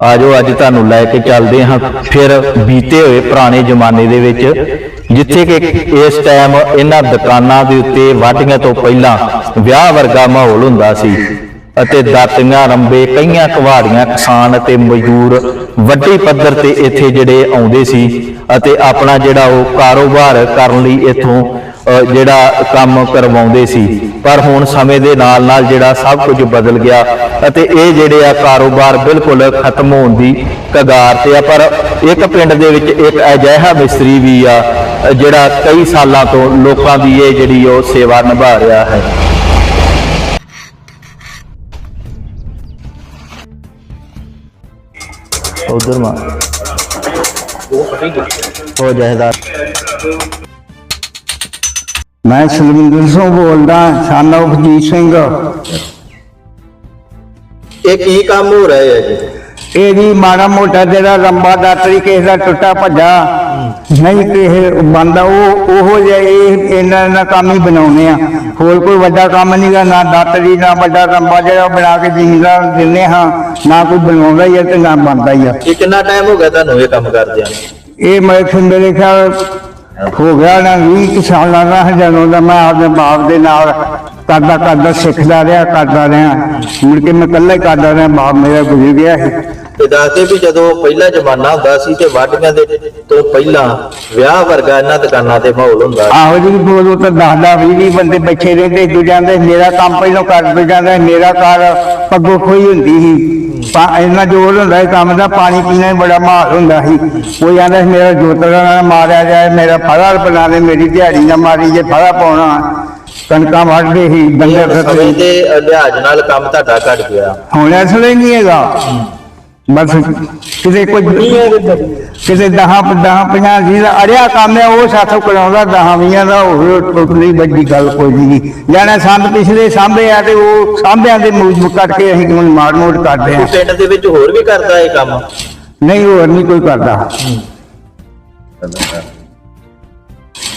ਆਜੋ, ਅੱਜ ਤੁਹਾਨੂੰ ਲੈ ਕੇ ਚੱਲਦੇ ਹਾਂ। ਫਿਰ ਬੀਤੇ ਹੋਏ ਪੁਰਾਣੇ ਜ਼ਮਾਨੇ ਦੇ ਵਿੱਚ, ਜਿੱਥੇ ਕਿ ਇਸ ਟਾਈਮ ਇਹਨਾਂ ਦੁਕਾਨਾਂ ਦੇ ਉੱਤੇ ਵਾਢੀਆਂ ਤੋਂ ਪਹਿਲਾਂ ਵਿਆਹ ਵਰਗਾ ਮਾਹੌਲ ਹੁੰਦਾ ਸੀ ਅਤੇ ਦਾਤੀਆਂ, ਰੰਬੇ, ਕਈਆਂ ਕੁਹਾੜੀਆਂ, ਕਿਸਾਨ ਅਤੇ ਮਜ਼ਦੂਰ ਵੱਡੇ ਪੱਧਰ ਤੇ ਇੱਥੇ ਜਿਹੜੇ ਆਉਂਦੇ ਸੀ ਅਤੇ ਆਪਣਾ ਜਿਹੜਾ ਉਹ ਕਾਰੋਬਾਰ ਕਰਨ ਲਈ ਇੱਥੋਂ ਜਿਹੜਾ ਕੰਮ ਕਰਵਾਉਂਦੇ ਸੀ। ਪਰ ਹੁਣ ਸਮੇਂ ਦੇ ਨਾਲ ਨਾਲ ਜਿਹੜਾ ਸਭ ਕੁਝ ਬਦਲ ਗਿਆ ਅਤੇ ਇਹ ਜਿਹੜੇ ਆ ਕਾਰੋਬਾਰ ਬਿਲਕੁਲ ਖਤਮ ਹੋਣ ਦੀ ਕਗਾਰ ਤੇ ਆ। ਪਰ ਇੱਕ ਪਿੰਡ ਦੇ ਵਿੱਚ ਇੱਕ ਅਜਿਹਾ ਮਿਸਤਰੀ ਵੀ ਆ, ਜਿਹੜਾ ਕਈ ਸਾਲਾਂ ਤੋਂ ਲੋਕਾਂ ਦੀ ਇਹ ਜਿਹੜੀ ਉਹ ਸੇਵਾ ਨਿਭਾ ਰਿਹਾ ਹੈ। ਉਧਰ ਮਾ ਉਹ ਜਹਦਾਰ ਮੈਂ ਸੁਖਵਿੰਦਰ ਸਿੰਘ ਬੋਲਦਾ son of ਜੀਤ ਸਿੰਘ। ਇਹ ਕੀ ਕੰਮ ਹੋ ਰਿਹਾ ਹੈ ਜੀ? ਇਹ ਵੀ ਮਾੜਾ ਮੋਟਾ ਜਿਹੜਾ ਲੰਬਾ ਦਾਤਰੀ ਕਿਸੇ ਦਾ ਟੁੱਟਾ ਭੱਜਾ ਨਹੀਂ ਕਿਸੇ ਬੰਦਾ ਉਹ ਉਹੋ ਜਿਹਾ ਇਹ ਇਹਨਾਂ ਦਾ ਕੰਮ ਹੀ ਬਣਾਉਨੇ ਆ। ਹੋਰ ਕੋਈ ਵੱਡਾ ਕੰਮ ਨਹੀਂਗਾ ਨਾ ਦਾਤਰੀ ਨਾ ਵੱਡਾ ਲੰਬਾ ਜਿਹੜਾ ਬਣਾ ਕੇ ਜ਼ਿਮੀਦਾਰ ਦਿੰਦੇ ਹਾਂ ਨਾ ਕੋਈ ਬਣਾਉਂਦਾ ਹੀ ਤੇ ਨਾ ਬਣਦਾ ਹੀ ਆ। ਇਹ ਕਿੰਨਾ ਟਾਈਮ ਹੋ ਗਿਆ ਤੁਹਾਨੂੰ ਇਹ ਕੰਮ ਕਰਦਿਆਂ ਇਹ ਮੈਂ ਮੇਰੇ ਖਿਆਲ ਹੋ ਗਿਆ ਨਾ 20 ਕੁ ਸਾਲਾਂ ਦਾ ਜਦੋਂ ਦਾ ਮੈਂ ਆਪਣੇ ਬਾਪ ਦੇ ਨਾਲ ਕਰਦਾ ਕਰਦਾ ਸਿੱਖਦਾ ਰਿਹਾ ਕਰਦਾ ਰਿਹਾ। ਮੁੜ ਕੇ ਮੈਂ ਇਕੱਲਾ ਹੀ ਕਰਦਾ ਰਿਹਾ ਬਾਪ ਮੇਰਾ ਗੁਜ਼ਰ ਗਿਆ ਸੀ। ਤੇ ਦੱਸਦੇ ਵੀ ਜਦੋਂ ਪਹਿਲਾ ਜ਼ਮਾਨਾ ਹੁੰਦਾ ਸੀ ਤੇ ਵਾਢੀਆਂ ਦੇ ਤੋਂ ਪਹਿਲਾਂ ਵਿਆਹ ਵਰਗਾ ਇਹਨਾਂ ਦੁਕਾਨਾਂ ਤੇ ਮਾਹੌਲ ਹੁੰਦਾ ਸੀ। ਆਹੋ ਜੀ ਬੋਲੋ ਤਾਂ ਦਸਦਾ ਵੀ ਵੀ ਬੰਦੇ ਬੈਠੇ ਰਹਿੰਦੇ ਦੂ ਜਾਂਦੇ ਮੇਰਾ ਕੰਮ ਪਹਿਲਾਂ ਕਰ ਦੂ ਜਾਂਦਾ ਮੇਰਾ ਕਾਰ ਪੱਗੋ ਖੋਈ ਹੁੰਦੀ ਸੀ। ਪਾ ਇੰਨਾ ਜ਼ੋਰ ਹੁੰਦਾ ਸੀ ਕੰਮ ਦਾ ਪਾਣੀ ਪੀਣਾ ਹੀ ਬੜਾ ਮਾਰ ਹੁੰਦਾ ਸੀ। ਉਹ ਜਾਂਦਾ ਸੀ ਮੇਰਾ ਜੋਤਰਾ ਨਾ ਮਾਰਿਆ ਜਾਏ ਮੇਰਾ ਫੜਾ ਬਣਾ ਦੇ ਮੇਰੀ ਦਿਹਾੜੀ ਨਾ ਮਾਰੀ ਜੇ ਫੜਾ ਪਾਉਣਾ। ਕਣਕਾਂ ਵੱਢਦੇ ਸੀ ਡੰਗਰ ਸਮੇਂ ਰੱਖਦੇ ਦੇ ਲਿਹਾਜ਼ ਨਾਲ ਕੰਮ ਤੁਹਾਡਾ ਘਟ ਗਿਆ। ਹੁਣ ਅਸਲੇ ਨਹੀਂ ਹੈਗਾ। ਬਸ ਕਿਤੇ ਕੋਈ ਕਿਤੇ ਦਹਾਂ ਦਹਾਂ ਪੰਜਾਹ ਜੀ ਦਾ ਅੜਿਆ ਕੰਮ ਹੈ ਉਹ ਸਾਥੋਂ ਕਰਾਉਂਦਾ ਦਹਾਂ ਵੀਆਂ ਦਾ ਉਹ ਟੋਟਲੀ ਵੱਡੀ ਗੱਲ ਕੋਈ ਨਹੀਂ ਜਾਣਾ ਸੰਦ ਪਿਛਲੇ ਸਾਂਭੇ ਆ ਤੇ ਉਹ ਸਾਂਭਿਆਂ ਦੇ ਮੂਜਬ ਕੱਟ ਕੇ ਅਸੀਂ ਹੁਣ ਮਾਰ ਮੋੜ ਕਰਦੇ ਆ ਪਿੰਡ ਦੇ ਵਿੱਚ ਹੋਰ ਵੀ ਕਰਦਾ ਇਹ ਕੰਮ? ਨਹੀਂ ਹੋਰ ਨਹੀਂ ਕੋਈ ਕਰਦਾ।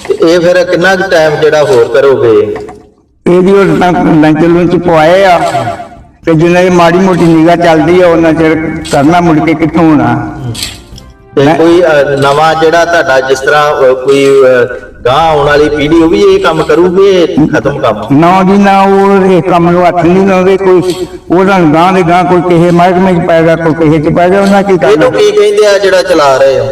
ਤੇ ਇਹ ਫਿਰ ਕਿੰਨਾ ਕੁ ਟਾਈਮ ਜਿਹੜਾ ਹੋਰ ਕਰੋਗੇ? ਇਹਦੀ ਉਹ ਤਾਂ ਲੁੰਚ ਪਵਾਏ ਆ। ਤੇ ਜਿੰਨਾ ਇਹ ਮਾੜੀ ਮੋਟੀ ਨਿਗਾ ਚੱਲਦੀ ਆ ਉਹਨਾਂ ਚਿਰ ਕਰਨਾ ਮੁੜ ਕੇ ਕਿੱਥੋਂ ਹੋਣਾ? ਤੇ ਕੋਈ ਅ, ਨਵਾਂ ਜਿਹੜਾ ਤੁਹਾਡਾ ਜਿਸ ਤਰ੍ਹਾਂ ਅ, ਕੋਈ ਗਾਂ ਆਉਣ ਵਾਲੀ ਪੀੜ੍ਹੀ ਉਹ ਵੀ ਇਹ ਕੰਮ ਕਰੂਗੀ ਇਹ ਖਤਮ ਕੰਮ? ਨਾ ਜੀ ਨਾ ਉਹ ਇਹ ਕੰਮ ਨੂੰ ਹੱਥ ਨਹੀਂ ਲਾਉਂਦੇ ਕੋਈ ਉਹਦਾ ਗਾਂ ਦੇ ਗਾਂ ਕੋਈ ਕਿਸੇ ਮਹਿਕਮੇ ਚ ਪੈਗਾ ਕੋਈ ਕਿਸੇ ਚ ਪੈਗਾ ਉਹਨਾਂ ਕੀ ਕਰਨਾ? ਇਹਨੂੰ ਕੀ ਕਹਿੰਦੇ ਆ ਜਿਹੜਾ ਚਲਾ ਰਹੇ ਹੋ?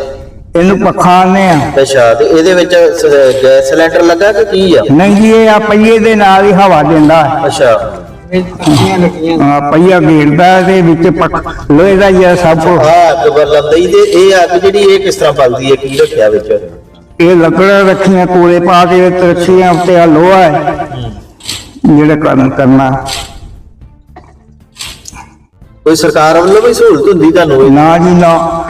ਇਹਨੂੰ ਪੱਖਾ ਆਨੇ ਆ। ਅੱਛਾ ਤੇ ਇਹਦੇ ਵਿੱਚ ਸ- ਗੈਸ ਸਿਲੰਡਰ ਲੱਗਾ ਕਿ ਕੀ ਆ? ਨਹੀਂ ਜੀ ਇਹ ਆ ਪਹੀਏ ਦੇ ਨਾਲ ਹੀ ਹਵਾ ਦਿੰਦਾ। ਹੈ ਅੱਛਾ। ਆ ਪਹੀਆ ਘੇਰਦਾ ਤੇ ਵਿੱਚ ਪੱਖ ਲੋਹੇ ਦਾ ਹੀ ਆ ਸਭ ਕੁਛ। ਆ ਅੱਗ ਬਲੰਦਈ ਦੇ ਇਹ ਅੱਗ ਜਿਹੜੀ ਇਹ ਕਿਸ ਤਰ੍ਹਾਂ ਬਲਦੀ ਹੈ ਕੀ ਰੱਖਿਆ ਵਿੱਚ? ਇਹ ਲੱਕੜਾਂ ਰੱਖੀਆਂ ਕੋਲੇ ਪਾ ਕੇ ਤੇ ਰੱਖੀਆਂ ਉੱਤੇ ਆ ਲੋਹਾ ਹੈ। ਜਿਹੜਾ ਕੰਮ ਕਰਨਾ। ਕੋਈ ਸਰਕਾਰ ਵੱਲੋਂ ਵੀ ਸਹੂਲਤ ਹੁੰਦੀ ਤੁਹਾਨੂੰ? ਇਹ? ਨਾ ਜੀ ਨਾ।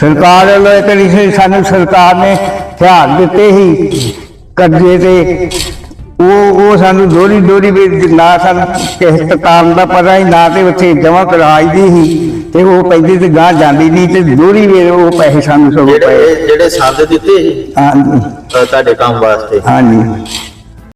ਸਰਕਾਰ ਵੱਲੋਂ ਇੱਕ ਰਿਸ਼ੇ ਸਾਨੂੰ ਸਰਕਾਰ ਨੇ ਹਥਿਆਰ ਦਿੱਤੇ ਸੀ। ਕਰਜ਼ੇ ਤੇ ਉਹ ਉਹ ਸਾਨੂੰ ਦੋਰੀ ਦੋਰੀ ਵੀ ਨਾ ਸਾਨੂੰ ਕਿਸੇ ਦੁਕਾਨ ਦਾ ਪਤਾ ਹੀ ਨਾ ਤੇ ਉੱਥੇ ਜਮਾ ਕਰਾਈ ਦੀ ਸੀ ਤੇ ਉਹ ਪੈਂਦੀ ਤੇ ਗਾਂ ਜਾਂਦੀ ਨਹੀਂ ਤੇ ਦੋਰੀ ਵੀ ਉਹ ਪੈਸੇ ਸਾਨੂੰ ਸਗੋਂ ਜਿਹੜੇ ਪਏ। ਜਿਹੜੇ ਸੰਦ ਦਿੱਤੇ ਅ, ਤੁਹਾਡੇ ਕੰਮ ਵਾਸਤੇ? ਹਾਂਜੀ।